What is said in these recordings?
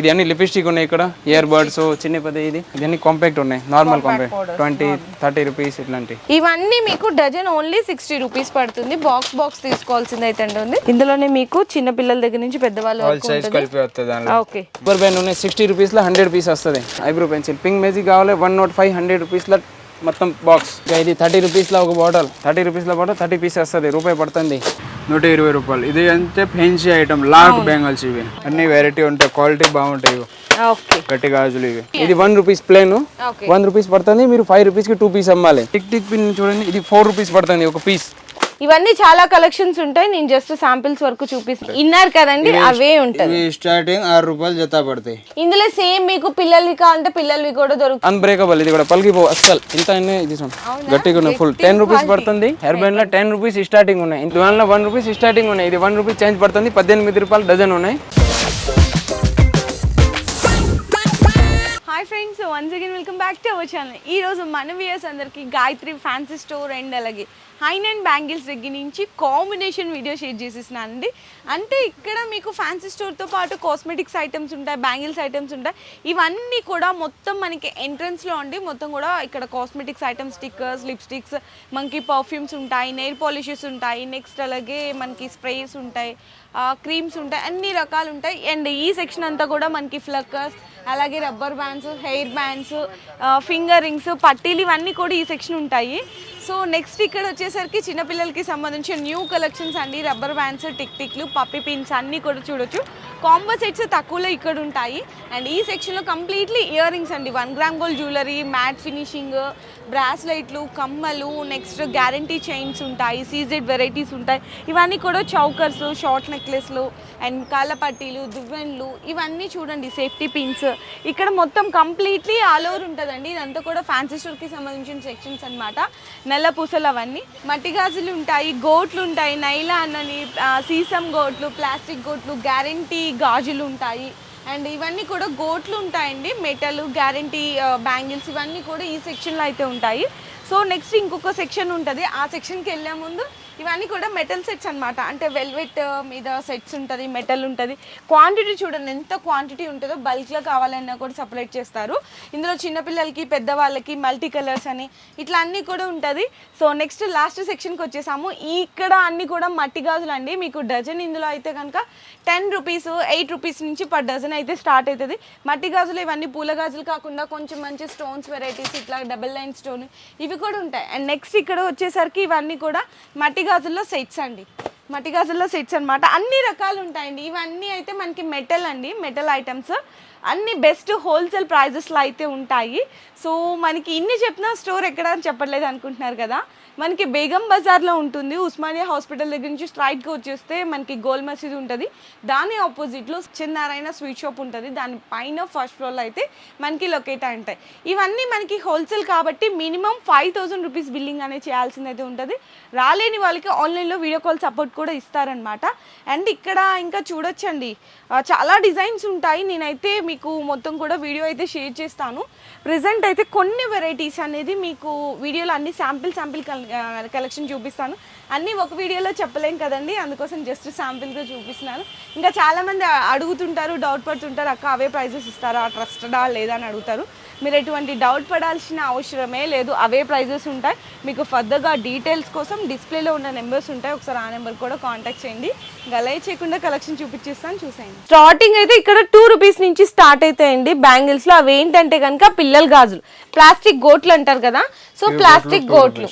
ఇది అన్ని లిప్స్టిక్ ఉన్నాయి ఇక్కడ ఇయర్ బర్డ్స్ చిన్న పెద్ద ఇది. ఇది అన్ని కాంపాక్ట్ ఉన్నాయి normal compact twenty thirty rupees ఇట్లాంటి ఇవన్నీ మీకు డజన్ ఓన్లీ సిక్స్టీ రూపీస్ పడుతుంది. బాక్స్ బాక్స్ తీసుకోవాల్సింది అయితే ఉంది. ఇందులోనే మీకు చిన్న పిల్లల దగ్గర నుంచి పెద్దవాళ్ళ ఓకే సూపర్ బ్యాన్ ఉన్నాయి సిక్స్టీ రూపీస్లో హండ్రెడ్ పీస్ వస్తుంది. ఐబ్రో పెన్సిల్ పింక్ మేజిక్ కావాలి వన్ నాట్ ఫైవ్ హండ్రెడ్ రూపీస్లో మొత్తం బాక్స్ ఇది థర్టీ రూపీస్లో ఒక బాటిల్. థర్టీ రూపీస్లో బాటిల్ థర్టీ పీస్ వస్తుంది రూపాయి పడుతుంది. నూట ఇరవై రూపాయలు. ఇది అంటే ఫెన్సీ ఐటమ్ లాక్ బ్యాంగిల్స్ ఇవి. అన్ని వెరైటీ ఉంటాయి క్వాలిటీ బాగుంటాయి గట్టి గాజులు ఇవి. ఇది one rupees plain one rupees పడుతుంది మీరు ఫైవ్ రూపీస్కి టూ పీస్ అమ్మాలి. టిక్ టిక్ పిన్ చూడండి ఇది ఫోర్ రూపీస్ పడుతుంది ఒక పీస్ ఇవన్నీ చాలా కలెక్షన్స్ ఉంటాయి. నేను జస్ట్ శాంపిల్స్ వరకు చూపిస్తాను ఇన్నారు కదండి అవే ఉంటుంది. ఇవి స్టార్టింగ్ ఆరు రూపాయలు జత పడతాయి. ఇందులో సేమ్ మీకు పిల్లలవి కావాలంటే పిల్లలవి కూడా దొరుకుతాయి. అన్బ్రేకబుల్ ఇది కూడా పలికిపో అస్సలు ఇంత గట్టిగా ఉన్నాయి ఫుల్ టెన్ రూపీస్ పడుతుంది హెయిర్ బ్యాండ్లో టెన్ రూపీస్ స్టార్టింగ్ ఉన్నాయి. ఇందువల్ల వన్ రూపీస్ స్టార్టింగ్ ఉన్నాయి. ఇది వన్ రూపీస్ చేంజ్ పడుతుంది పద్దెనిమిది రూపాయలు డజన్ ఉన్నాయి. Hi friends once again welcome back to our channel ఈ రోజు మన వ్యూయర్స్ అందరికీ గాయత్రి ఫ్యాన్సీ స్టోర్ అండ్ అలాగే హైన్ అండ్ బ్యాంగిల్స్ దగ్గర నుంచి కాంబినేషన్ వీడియో షేర్ చేసేసినానండి. అంటే ఇక్కడ మీకు ఫ్యాన్సీ స్టోర్తో పాటు కాస్మెటిక్స్ ఐటమ్స్ ఉంటాయి బ్యాంగిల్స్ ఐటమ్స్ ఉంటాయి. ఇవన్నీ కూడా మొత్తం మనకి ఎంట్రన్స్లో ఉండి మొత్తం కూడా ఇక్కడ కాస్మెటిక్స్ ఐటమ్స్ స్టిక్కర్స్ లిప్స్టిక్స్ మనకి పర్ఫ్యూమ్స్ ఉంటాయి నెయిల్ పాలిషెస్ ఉంటాయి. నెక్స్ట్ అలాగే మనకి స్ప్రేస్ ఉంటాయి క్రీమ్స్ ఉంటాయి అన్ని రకాలు ఉంటాయి. అండ్ ఈ సెక్షన్ అంతా కూడా మనకి ఫ్లక్కర్స్ అలాగే rubber bands hair bands finger rings పట్టీలు ఇవన్నీ కూడా ఈ సెక్షన్ ఉంటాయి. సో నెక్స్ట్ ఇక్కడ వచ్చేసరికి చిన్నపిల్లలకి సంబంధించిన న్యూ కలెక్షన్స్ అండి. రబ్బర్ బ్యాండ్స్ టిక్ టిక్లు పప్పి పిన్స్ అన్నీ కూడా చూడొచ్చు. కాంబో సెట్స్ తక్కువలో ఇక్కడ ఉంటాయి. అండ్ ఈ సెక్షన్లో కంప్లీట్లీ ఇయర్ రింగ్స్ అండి. One gram gold jewellery matt finishing బ్రాస్లైట్లు కమ్మలు నెక్స్ట్ గ్యారంటీ చైన్స్ ఉంటాయి సీజెడ్ వెరైటీస్ ఉంటాయి. ఇవన్నీ కూడా చౌకర్స్ షార్ట్ నెక్లెస్లు అండ్ కాళ్ళ పట్టీలు దువ్వెన్లు ఇవన్నీ చూడండి సేఫ్టీ పిన్స్ ఇక్కడ మొత్తం కంప్లీట్లీ ఆల్ ఓవర్ ఉంటుందండి. ఇదంతా కూడా ఫ్యాన్సీ స్టోర్కి సంబంధించిన సెక్షన్స్ అనమాట నల్ల పూసలు అవన్నీ. మట్టి గాజులు ఉంటాయి గోట్లు ఉంటాయి నైలాన్ అని సీసం గోట్లు ప్లాస్టిక్ గోట్లు గ్యారంటీ గాజులు ఉంటాయి. అండ్ ఇవన్నీ కూడా గోట్లు ఉంటాయండి మెటల్ గ్యారంటీ బ్యాంగిల్స్ ఇవన్నీ కూడా ఈ సెక్షన్లో అయితే ఉంటాయి. సో నెక్స్ట్ ఇంకొక సెక్షన్ ఉంటుంది. ఆ సెక్షన్కి వెళ్ళే ముందు ఇవన్నీ కూడా మెటల్ సెట్స్ అనమాట అంటే వెల్వెట్ uh, మీద సెట్స్ ఉంటుంది మెటల్ ఉంటుంది. క్వాంటిటీ చూడండి ఎంత క్వాంటిటీ ఉంటుందో బల్క్లో కావాలన్నా కూడా సపరేట్ చేస్తారు. ఇందులో చిన్నపిల్లలకి పెద్దవాళ్ళకి మల్టీ కలర్స్ అని ఇట్లా అన్నీ కూడా ఉంటుంది. సో నెక్స్ట్ లాస్ట్ సెక్షన్కి వచ్చేసాము. ఇక్కడ అన్నీ కూడా మట్టి గాజులు అండి. మీకు డజన్ ఇందులో అయితే కనుక టెన్ రూపీస్ ఎయిట్ రూపీస్ నుంచి పర్ డజన్ అయితే స్టార్ట్ అవుతుంది. మట్టి గాజులు ఇవన్నీ పూల గాజులు కాకుండా కొంచెం మంచి స్టోన్స్ వెరైటీస్ ఇట్లా డబల్ లైన్ స్టోన్ ఇవి కూడా ఉంటాయి. అండ్ నెక్స్ట్ ఇక్కడ వచ్చేసరికి ఇవన్నీ కూడా మట్టి గాజుల్లో సెట్స్ అండి. మట్టి గాజుల్లో సెట్స్ అనమాట అన్ని రకాలు ఉంటాయండి ఇవన్నీ అయితే మనకి మెటల్ అండి. Metal items. అన్ని బెస్ట్ హోల్సేల్ ప్రైజెస్లో అయితే ఉంటాయి. సో మనకి ఇన్ని చెప్పినా స్టోర్ ఎక్కడ అని చెప్పట్లేదు అనుకుంటున్నారు కదా. మనకి బేగం బజార్లో ఉంటుంది. ఉస్మానియా హాస్పిటల్ దగ్గర నుంచి స్ట్రైట్గా వచ్చేస్తే మనకి గోల్ మసీద్ ఉంటుంది. దాని ఆపోజిట్లో చిన్నారాయణ స్వీట్ షాప్ ఉంటుంది. దాని పైన ఫస్ట్ ఫ్లోర్లో అయితే మనకి లొకేట్ అయి ఉంటాయి. ఇవన్నీ మనకి హోల్సేల్ కాబట్టి minimum five thousand rupees billing అనేది చేయాల్సిందైతే అయితే ఉంటుంది. రాలేని వాళ్ళకి ఆన్లైన్లో వీడియో కాల్ సపోర్ట్ కూడా ఇస్తారనమాట అండ్ ఇక్కడ ఇంకా చూడొచ్చండి. చాలా డిజైన్స్ ఉంటాయి. నేనైతే మీకు మొత్తం కూడా వీడియో అయితే షేర్ చేస్తాను. ప్రజెంట్ అయితే కొన్ని వెరైటీస్ అనేది మీకు వీడియోలో అన్ని శాంపిల్ శాంపిల్ కలెక్షన్ చూపిస్తాను. అన్నీ ఒక వీడియోలో చెప్పలేం కదండి అందుకోసం జస్ట్ శాంపిల్గా చూపిస్తున్నాను. ఇంకా చాలామంది అడుగుతుంటారు డౌట్ పడుతుంటారు అక్క అవే ప్రైజెస్ ఇస్తారా? ట్రస్టడా లేదా? అని అడుగుతారు. మీరు ఎటువంటి డౌట్ పడాల్సిన అవసరమే లేదు. అవే ప్రైజెస్ ఉంటాయి. మీకు ఫర్దర్గా డీటెయిల్స్ కోసం డిస్ప్లేలో ఉన్న నెంబర్స్ ఉంటాయి. ఒకసారి ఆ నెంబర్ కూడా కాంటాక్ట్ చేయండి. గలై చేయకుండా కలెక్షన్ చూపించేస్తాను చూసేయండి. స్టార్టింగ్ అయితే ఇక్కడ టూ రూపీస్ నుంచి స్టార్ట్ అవుతాయండి. బ్యాంగిల్స్లో అవి ఏంటంటే కనుక పిల్లల గాజులు. ప్లాస్టిక్ గోట్లు అంటారు కదా. సో ప్లాస్టిక్ గోట్లు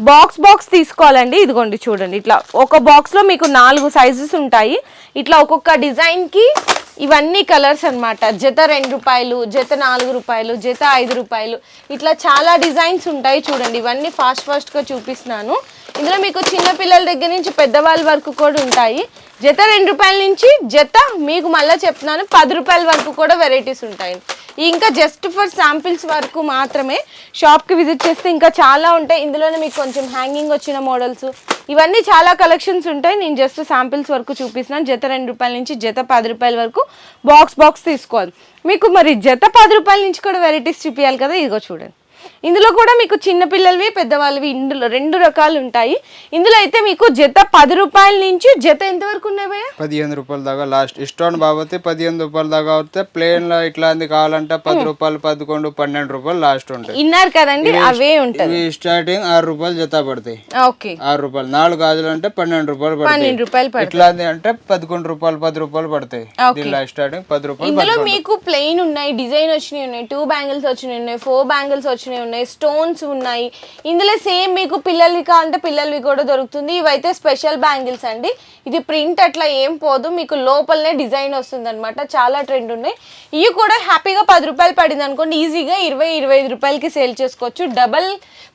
బాక్స్ బాక్స్ తీసుకోవాలండి. ఇదిగోండి చూడండి. ఇట్లా ఒక బాక్స్లో మీకు నాలుగు సైజెస్ ఉంటాయి. ఇట్లా ఒక్కొక్క డిజైన్కి ఇవన్నీ కలర్స్ అన్నమాట. జత రెండు రూపాయలు జత నాలుగు రూపాయలు జత ఐదు రూపాయలు. ఇట్లా చాలా డిజైన్స్ ఉంటాయి చూడండి. ఇవన్నీ ఫాస్ట్ ఫాస్ట్గా చూపిస్తున్నాను. ఇందులో మీకు చిన్న పిల్లల దగ్గర నుంచి పెద్దవాళ్ళ వరకు కూడా ఉంటాయి. జత రెండు రూపాయల నుంచి జత మీకు మళ్ళీ చెప్తున్నాను పది రూపాయల వరకు కూడా వెరైటీస్ ఉంటాయి. ఇంకా జస్ట్ ఫర్ శాంపిల్స్ వరకు మాత్రమే షాప్కి విజిట్ చేస్తే ఇంకా చాలా ఉంటాయి. ఇందులోనే మీకు కొంచెం హ్యాంగింగ్ వచ్చిన మోడల్స్ ఇవన్నీ చాలా కలెక్షన్స్ ఉంటాయి. నేను జస్ట్ శాంపిల్స్ వరకు చూపిస్తున్నాను. జత రెండు రూపాయల నుంచి జత పది రూపాయల వరకు బాక్స్ బాక్స్ తీసుకోవాలి. మీకు మరి జత పది రూపాయల నుంచి కూడా వెరైటీస్ చూపించాలి కదా? ఇదిగో చూడండి. ఇందులో కూడా మీకు చిన్న పిల్లలవి పెద్దవాళ్ళవి ఇందులో రెండు రకాలు ఉంటాయి. ఇందులో అయితే మీకు జత పది రూపాయల నుంచి జత ఎంత వరకు ఉన్నాయి భయ్య? పదిహేను రూపాయల దాకా లాస్ట్. ఇష్టం బాబతే పదిహేను రూపాయల దాకా అవుతే ప్లేన్లో ఇట్లాంటి కావాలంటే పది రూపాయలు పదకొండు పన్నెండు రూపాయలు లాస్ట్ ఉంటాయి. ఇన్నారు కదండి అవే ఇవి స్టార్టింగ్ ఆరు రూపాయలు జత పడతాయి. ఓకే. ఆరు రూపాయలు. నాలుగు గాజులు అంటే పన్నెండు రూపాయలు పన్నెండు రూపాయలు ఇట్లాంటి అంటే పదకొండు రూపాయలు పది రూపాయలు పడతాయి. దీనిలో స్టార్టింగ్ పది రూపాయలు ఇందులో మీకు ప్లెయిన్ ఉన్నాయి డిజైన్ వచ్చినాయి ఉన్నాయి టూ బ్యాంగిల్స్ వచ్చినాయి ఉన్నాయి ఫోర్ బ్యాంగిల్స్ వచ్చినాయి ఉన్నాయి స్టోన్స్ ఉన్నాయి. ఇందులో సేమ్ మీకు పిల్లలవి కావాలంటే పిల్లలవి కూడా దొరుకుతుంది. ఇవైతే స్పెషల్ బ్యాంగిల్స్ అండి. ఇది ప్రింట్ అట్లా ఏం పోదు. మీకు లోపలనే డిజైన్ వస్తుంది అనమాట చాలా ట్రెండ్ ఉన్నాయి. ఇవి కూడా హ్యాపీగా పది రూపాయలు పడింది అనుకోండి. ఈజీగా ఇరవై ఇరవై ఐదు రూపాయలకి సేల్ చేసుకోవచ్చు. డబల్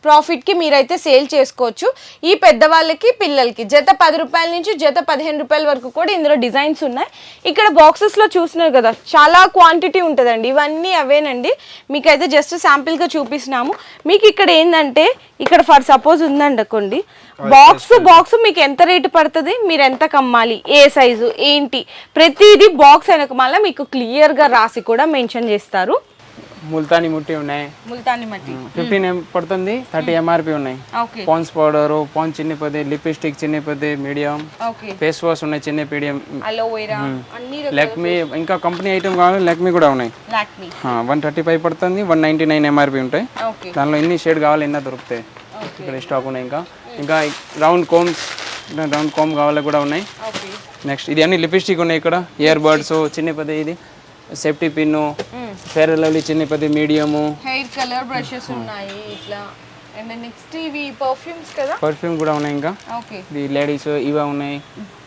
ప్రాఫిట్కి మీరైతే సేల్ చేసుకోవచ్చు. ఈ పెద్దవాళ్ళకి పిల్లలకి. జత పది రూపాయల నుంచి జత పదిహేను రూపాయల వరకు కూడా ఇందులో డిజైన్స్ ఉన్నాయి. ఇక్కడ బాక్సెస్లో చూసినారు కదా చాలా క్వాంటిటీ ఉంటుందండి. ఇవన్నీ అవేనండి. మీకైతే జస్ట్ శాంపిల్గా చూపిస్తున్నాము మీకు ఇక్కడ ఏంటంటే ఇక్కడ ఫర్ సపోజ్ ఉందండకోండి బాక్స్ బాక్స్ మీకు ఎంత రేటు పడుతుంది? మీరు ఎంత కమ్మాలి? ఏ సైజు ఏంటి? ప్రతిదీ బాక్స్ వెనక మళ్ళీ మీకు క్లియర్గా రాసి కూడా మెన్షన్ చేస్తారు. ముల్తానీ ముట్టి ఉన్నాయి. ముల్తాని మట్టి. ఫిఫ్టీన్ ఎం పడుతుంది థర్టీ ఎంఆర్పి ఉన్నాయి. ఓకే. పాన్స్ పౌడర్ పాన్స్ చిన్న పది లిప్స్టిక్ చిన్న పది మీడియం ఓకే. ఫేస్ వాష్ ఉన్నాయి చిన్న మీడియం అలోవెరా అన్ని లెక్మీ ఇంకా కంపెనీ ఐటమ్ కావాలి లెక్మీ కూడా ఉన్నాయి. లాక్మీ వన్ థర్టీ ఫైవ్ పడుతుంది వన్ నైంటీ నైన్ ఎంఆర్పి ఉంటాయి. దానిలో ఎన్ని షేడ్ కావాలి ఎన్న దొరుకుతాయి? ఇక్కడ స్టాక్ ఉన్నాయి ఇంకా. ఇంకా రౌండ్ కోమ్స్ రౌండ్ కోమ్ కావాలి కూడా ఉన్నాయి. నెక్స్ట్ ఇది అన్ని లిప్స్టిక్ ఉన్నాయి ఇక్కడ. ఇయర్ బడ్స్ చిన్న ఇది. సేఫ్టీ పిన్ను ఫేర్ లవ్లీ చిన్న పది మీడియము. హెయిర్ కలర్ బ్రషెస్ ఉన్నాయి ఇట్లా. అండ్ నెక్స్ట్ ఇవి పర్ఫ్యూమ్స్ కదా? పర్ఫ్యూమ్ కూడా ఉన్నాయి ఇంకా. ఓకే ఇది లేడీస్ ఇవే ఉన్నాయి.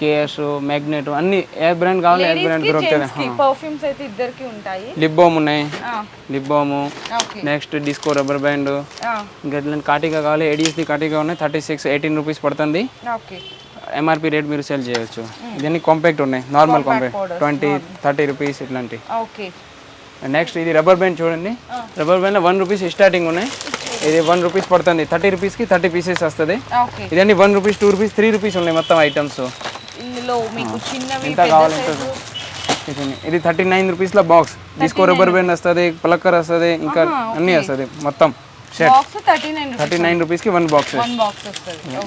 కేఎస్ మ్యాగ్నెట్ అన్ని ఏ బ్రాండ్ కావాలి ఏ బ్రాండ్ దొరుకుతుంది పర్ఫ్యూమ్స్ అయితే ఇద్దరికి ఉంటాయి. లిప్ బామ్ ఉన్నాయి. ఆ, lip balm okay next disco rubber band ఆ, ఇంకా ఇట్లాంటి కాటిగా కావాలి ఏడిఎస్ది కాటిగా ఉన్నాయి. థర్టీ సిక్స్ ఎయిటీన్ రూపీస్ పడుతుంది. ఓకే ఎంఆర్పి రేట్ మీరు సేల్ చేయొచ్చు. ఇవన్నీ కాంపాక్ట్ ఉన్నాయి. Normal compact twenty thirty rupees ఇట్లాంటి. నెక్స్ట్ ఇది రబ్బర్ బ్యాండ్ చూడండి. Rubber band one rupees starting ఉన్నాయి. ఇది వన్ రూపీస్ పడుతుంది. థర్టీ రూపీస్కి థర్టీ పీసెస్ వస్తుంది. ఇదన్నీ one rupees two rupees three rupees ఉన్నాయి మొత్తం ఐటమ్స్ ఎంత కావాలంటే ఇది థర్టీ నైన్ రూపీస్లో బాక్స్ డిస్కో రబ్బర్ బ్యాండ్ వస్తుంది ప్లక్కర్ వస్తుంది ఇంకా అన్నీ వస్తుంది మొత్తం. థర్టీ నైన్ రూపీస్కి వన్ బాక్స్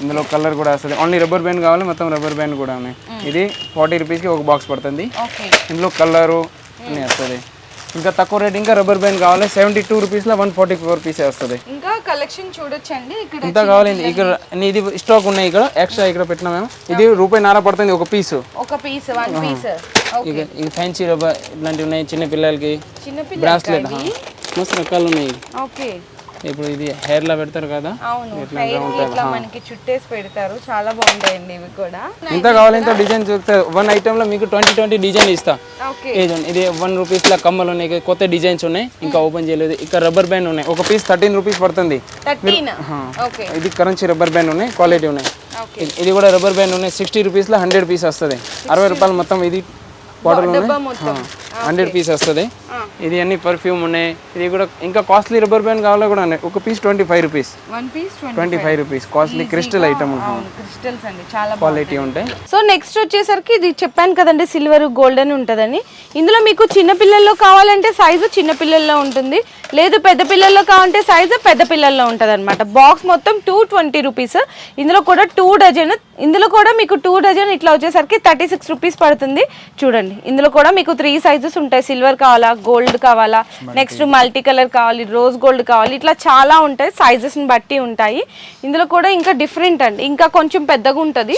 ఇందులో కలర్ కూడా వస్తుంది. ఓన్లీ రబ్బర్ బ్యాండ్ కావాలి మొత్తం రబ్బర్ బ్యాండ్ కూడా ఉన్నాయి. ఇది ఫార్టీ రూపీస్కి ఒక బాక్స్ పడుతుంది. ఇందులో కలరు అన్నీ వస్తుంది. ఇంకా తక్కువ రేట్ ఇంకా రబ్బర్ బ్యాండ్ కావాలి సెవెంటీ టూ రూపీస్లో వన్ ఫార్టీ ఫోర్ పీసే వస్తుంది. ఇంకా కలెక్షన్ చూడొచ్చండి. ఇక్కడ ఇంత కావాలి ఇక్కడ ఇది స్టాక్ ఉన్నాయి ఇక్కడ ఎక్స్ట్రా ఇక్కడ పెట్టినా మేము. ఇది రూపాయి నార పడుతుంది ఒక పీసు ఒక పీస్ వన్ పీస్ ఇది ఫ్యాన్సీ రబ్బర్ ఇట్లాంటివి ఉన్నాయి చిన్న పిల్లలకి. బ్రాస్లెట్ మస్తు రకాలు ఉన్నాయి. ఓకే ఇప్పుడు ఇది హెయిర్లో పెడతారు కదా? అవును హెయిర్ ఇట్లా మనకి చుట్టేసి పెడతారు. చాలా బాగుంటాయండి ఇవి కూడా. ఎంత కావాలి ఇంత డిజైన్ చూస్తే వన్ ఐటెంలో మీకు ట్వంటీ ట్వంటీ డిజైన్ ఇస్తా. ఓకే. ఇది వన్ రూపీస్లో కమ్మలు ఉన్నాయి కొత్త డిజైన్స్ ఉన్నాయి ఇంకా ఓపెన్ చేయలేదు. ఇక్కడ రబ్బర్ బ్యాండ్ ఉన్నాయి. ఒక పీస్ థర్టీన్ రూపీస్ పడుతుంది. ఇది కరెన్సీ రబ్బర్ బ్యాండ్ ఉన్నాయి క్వాలిటీ ఉన్నాయి. ఇది- ఇది కూడా రబ్బర్ బ్యాండ్ ఉన్నాయి సిక్స్టీ రూపీస్లో హండ్రెడ్ పీస్ వస్తుంది. అరవై రూపాయలు మొత్తం ఇది బాటిల్ హండ్రెడ్ పీస్ వస్తుంది. ఇది అన్ని పర్ఫ్యూమ్ ఉన్నాయి. ఇది కూడా ఇంకా కాస్ట్లీ రబ్బర్ బ్యాండ్ కావాలో కూడా ఉన్నాయి. ఒక piece twenty five rupees twenty five rupees costly crystal item అవును క్రిస్టల్స్ అండి. చాలా క్వాలిటీ ఉంటాయి. సో నెక్స్ట్ వచ్చేసరికి ఇది చెప్పాను కదండి సిల్వర్ గోల్డెన్ ఉంటుందని. ఇందులో మీకు చిన్న పిల్లల్లో కావాలంటే సైజు చిన్న పిల్లల్లో ఉంటుంది. లేదు పెద్ద పిల్లల్లో కావాలంటే సైజు పెద్ద పిల్లల్లో ఉంటుంది అనమాట బాక్స్ మొత్తం టూ ట్వంటీ రూపీస్ ఇందులో కూడా టూ డజన్ ఇందులో కూడా మీకు టూ డజన్ ఇట్లా వచ్చేసరికి థర్టీ సిక్స్ రూపీస్ పడుతుంది. చూడండి ఇందులో కూడా మీకు త్రీ సైజెస్ ఉంటాయి. సిల్వర్ కావాలా గోల్డ్ కావాలా నెక్స్ట్ మల్టీ కలర్ కావాలి రోజ్ గోల్డ్ కావాలి ఇట్లా చాలా ఉంటాయి. సైజెస్ని బట్టి ఉంటాయి. ఇందులో కూడా ఇంకా డిఫరెంట్ అండి. ఇంకా కొంచెం పెద్దగా ఉంటుంది